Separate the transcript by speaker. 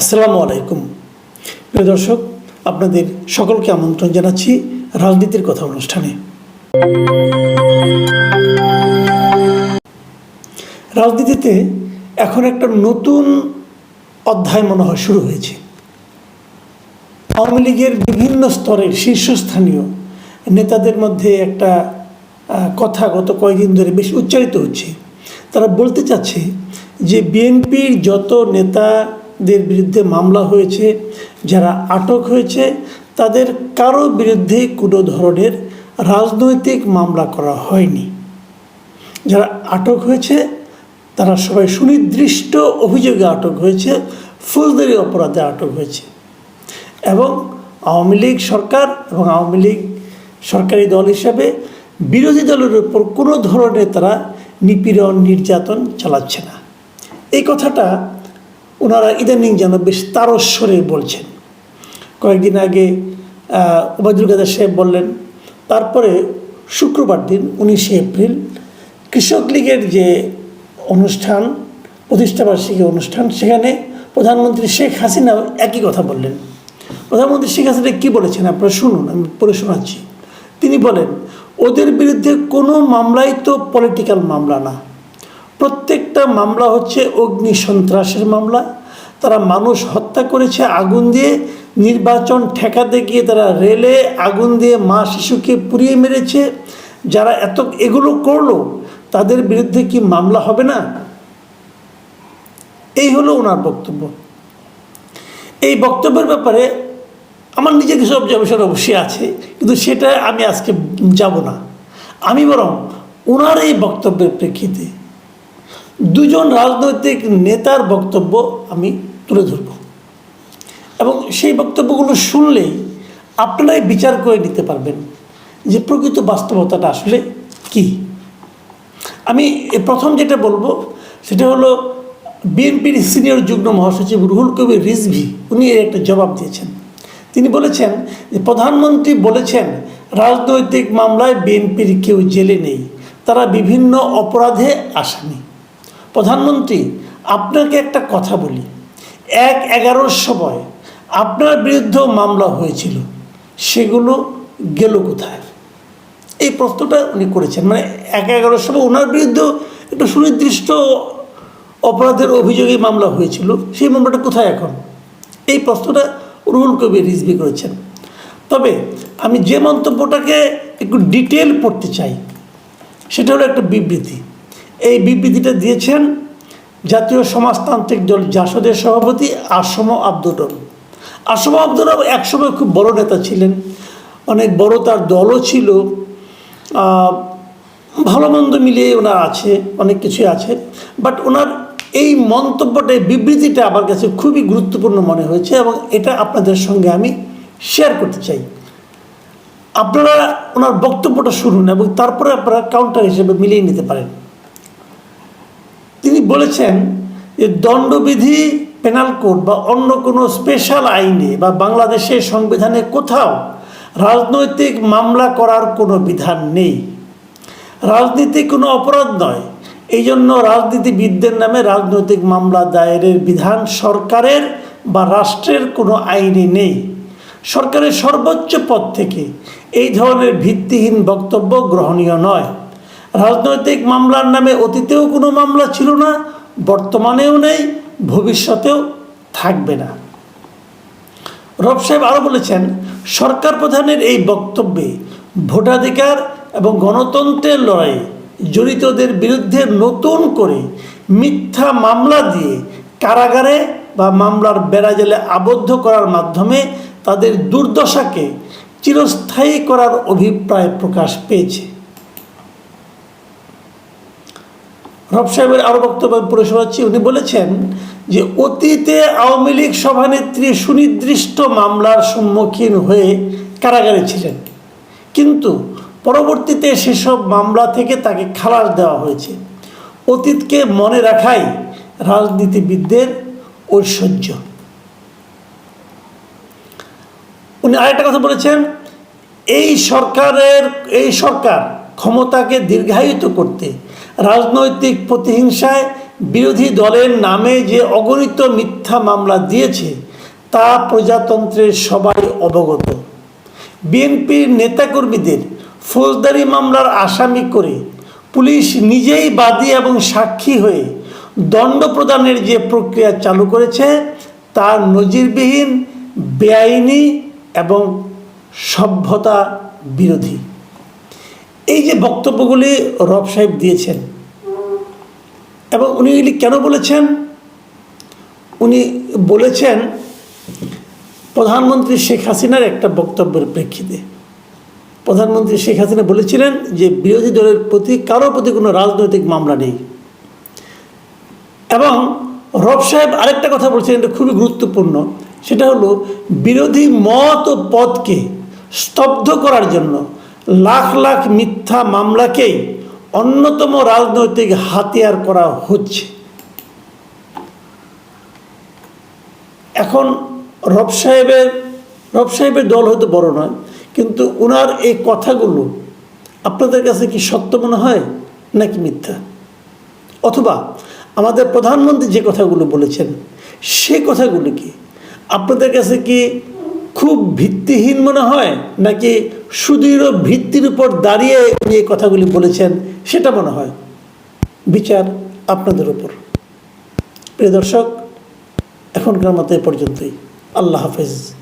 Speaker 1: আসসালামু আলাইকুম প্রিয় দর্শক আপনাদের সকলকে আমন্ত্রণ জানাচ্ছি রাজনীতির কথা অনুষ্ঠানে রাজনীতিতে এখন একটা নতুন অধ্যায় মনে হয় শুরু হয়েছে আওয়ামী লীগের বিভিন্ন স্তরের শীর্ষস্থানীয় নেতাদের মধ্যে একটা কথা গত কয়েকদিন ধরে বেশ উচ্চারিত হচ্ছে তারা বলতে চাচ্ছে যে বিএনপির যত নেতা দের বিরুদ্ধে মামলা হয়েছে যারা আটক হয়েছে তাদের কারো বিরুদ্ধে কোনো ধরনের রাজনৈতিক মামলা করা হয়নি যারা আটক হয়েছে তারা সবাই সুনির্দিষ্ট অভিযোগে আটক হয়েছে ফৌজদারি অপরাধে আটক হয়েছে এবং আওয়ামী লীগ সরকার এবং আওয়ামী লীগ সরকারি দল হিসাবে বিরোধী দলের উপর কোনো ধরনের তারা নিপীড়ন নির্যাতন চালাচ্ছে না এই কথাটা ওনারা ইদানিং যেন বেশ তারস্বরে বলছেন কয়েকদিন আগে ওবায়দুল কাদের সাহেব বললেন তারপরে শুক্রবার দিন উনিশে এপ্রিল কৃষক লীগের যে অনুষ্ঠান প্রতিষ্ঠাবার্ষিকী অনুষ্ঠান সেখানে প্রধানমন্ত্রী শেখ হাসিনা একই কথা বললেন প্রধানমন্ত্রী শেখ হাসিনা কী বলেছেন আপনারা শুনুন আমি পড়ে শোনাচ্ছি তিনি বলেন ওদের বিরুদ্ধে কোনো মামলাই তো পলিটিক্যাল মামলা না প্রত্যেকটা মামলা হচ্ছে অগ্নি সন্ত্রাসের মামলা তারা মানুষ হত্যা করেছে আগুন দিয়ে নির্বাচন ঠেকাতে গিয়ে তারা রেলে আগুন দিয়ে মা শিশুকে পুড়িয়ে মেরেছে যারা এত এগুলো করলো তাদের বিরুদ্ধে কি মামলা হবে না এই হলো ওনার বক্তব্য এই বক্তব্যের ব্যাপারে আমার নিজেকে কিছু অবজারভেশন অবশ্যই আছে কিন্তু সেটা আমি আজকে যাব না আমি বরং ওনার এই বক্তব্যের প্রেক্ষিতে দুজন রাজনৈতিক নেতার বক্তব্য আমি তুলে ধরব এবং সেই বক্তব্যগুলো শুনলেই আপনারাই বিচার করে নিতে পারবেন যে প্রকৃত বাস্তবতাটা আসলে কি আমি প্রথম যেটা বলবো সেটা হলো বিএনপির সিনিয়র যুগ্ম মহাসচিব রুহুল কবির রিজভি উনি এর একটা জবাব দিয়েছেন তিনি বলেছেন যে প্রধানমন্ত্রী বলেছেন রাজনৈতিক মামলায় বিএনপির কেউ জেলে নেই তারা বিভিন্ন অপরাধে আসেনি প্রধানমন্ত্রী আপনাকে একটা কথা বলি এক এগারোর সময় আপনার বিরুদ্ধে মামলা হয়েছিল সেগুলো গেল কোথায় এই প্রশ্নটা উনি করেছেন মানে এক এগারোর সময় ওনার বিরুদ্ধে একটা সুনির্দিষ্ট অপরাধের অভিযোগে মামলা হয়েছিল সেই মামলাটা কোথায় এখন এই প্রশ্নটা রুহুল কবির রিজবি করেছেন তবে আমি যে মন্তব্যটাকে একটু ডিটেল পড়তে চাই সেটা হলো একটা বিবৃতি এই বিবৃতিটা দিয়েছেন জাতীয় সমাজতান্ত্রিক দল জাসদের সভাপতি আসম আব্দুটন আসম আব্দুল একসময় খুব বড় নেতা ছিলেন অনেক বড় তার দলও ছিল ভালো মন্দ মিলিয়ে ওনার আছে অনেক কিছুই আছে বাট ওনার এই মন্তব্যটা বিবৃতিটা আমার কাছে খুবই গুরুত্বপূর্ণ মনে হয়েছে এবং এটা আপনাদের সঙ্গে আমি শেয়ার করতে চাই আপনারা ওনার বক্তব্যটা শুনুন এবং তারপরে আপনারা কাউন্টার হিসেবে মিলিয়ে নিতে পারেন তিনি বলেছেন যে দণ্ডবিধি পেনাল কোড বা অন্য কোনো স্পেশাল আইনে বা বাংলাদেশের সংবিধানে কোথাও রাজনৈতিক মামলা করার কোনো বিধান নেই রাজনীতি কোনো অপরাধ নয় এই জন্য রাজনীতিবিদদের নামে রাজনৈতিক মামলা দায়েরের বিধান সরকারের বা রাষ্ট্রের কোনো আইনে নেই সরকারের সর্বোচ্চ পদ থেকে এই ধরনের ভিত্তিহীন বক্তব্য গ্রহণীয় নয় রাজনৈতিক মামলার নামে অতীতেও কোনো মামলা ছিল না বর্তমানেও নেই ভবিষ্যতেও থাকবে না রব সাহেব আরও বলেছেন সরকার প্রধানের এই বক্তব্যে ভোটাধিকার এবং গণতন্ত্রের লড়াই জড়িতদের বিরুদ্ধে নতুন করে মিথ্যা মামলা দিয়ে কারাগারে বা মামলার বেড়াজেলে আবদ্ধ করার মাধ্যমে তাদের দুর্দশাকে চিরস্থায়ী করার অভিপ্রায় প্রকাশ পেয়েছে রব সাহেবের আরও বক্তব্য পড়ে শোনাচ্ছি উনি বলেছেন যে অতীতে আওয়ামী লীগ সভানেত্রী সুনির্দিষ্ট মামলার সম্মুখীন হয়ে কারাগারে ছিলেন কিন্তু পরবর্তীতে সেসব মামলা থেকে তাকে খালাস দেওয়া হয়েছে অতীতকে মনে রাখাই রাজনীতিবিদদের ঐশ্বর্য উনি আরেকটা কথা বলেছেন এই সরকারের এই সরকার ক্ষমতাকে দীর্ঘায়িত করতে রাজনৈতিক প্রতিহিংসায় বিরোধী দলের নামে যে অগণিত মিথ্যা মামলা দিয়েছে তা প্রজাতন্ত্রের সবাই অবগত বিএনপির নেতাকর্মীদের ফৌজদারি মামলার আসামি করে পুলিশ নিজেই বাদী এবং সাক্ষী হয়ে দণ্ড প্রদানের যে প্রক্রিয়া চালু করেছে তা নজিরবিহীন বেআইনি এবং সভ্যতা বিরোধী এই যে বক্তব্যগুলি রব সাহেব দিয়েছেন এবং উনি এগুলি কেন বলেছেন উনি বলেছেন প্রধানমন্ত্রী শেখ হাসিনার একটা বক্তব্যের প্রেক্ষিতে প্রধানমন্ত্রী শেখ হাসিনা বলেছিলেন যে বিরোধী দলের প্রতি কারোর প্রতি কোনো রাজনৈতিক মামলা নেই এবং রব সাহেব আরেকটা কথা বলছিলেন এটা খুবই গুরুত্বপূর্ণ সেটা হলো বিরোধী মত ও পদকে স্তব্ধ করার জন্য লাখ লাখ মিথ্যা মামলাকেই অন্যতম রাজনৈতিক হাতিয়ার করা হচ্ছে এখন রব সাহেবের রব সাহেবের দল হয়তো বড় নয় কিন্তু ওনার এই কথাগুলো আপনাদের কাছে কি সত্য মনে হয় নাকি মিথ্যা অথবা আমাদের প্রধানমন্ত্রী যে কথাগুলো বলেছেন সে কথাগুলো কি আপনাদের কাছে কি খুব ভিত্তিহীন মনে হয় নাকি সুদৃঢ় ভিত্তির উপর দাঁড়িয়ে উনি এই কথাগুলি বলেছেন সেটা মনে হয় বিচার আপনাদের উপর প্রিয় দর্শক এখনকার মতো এ পর্যন্তই আল্লাহ হাফেজ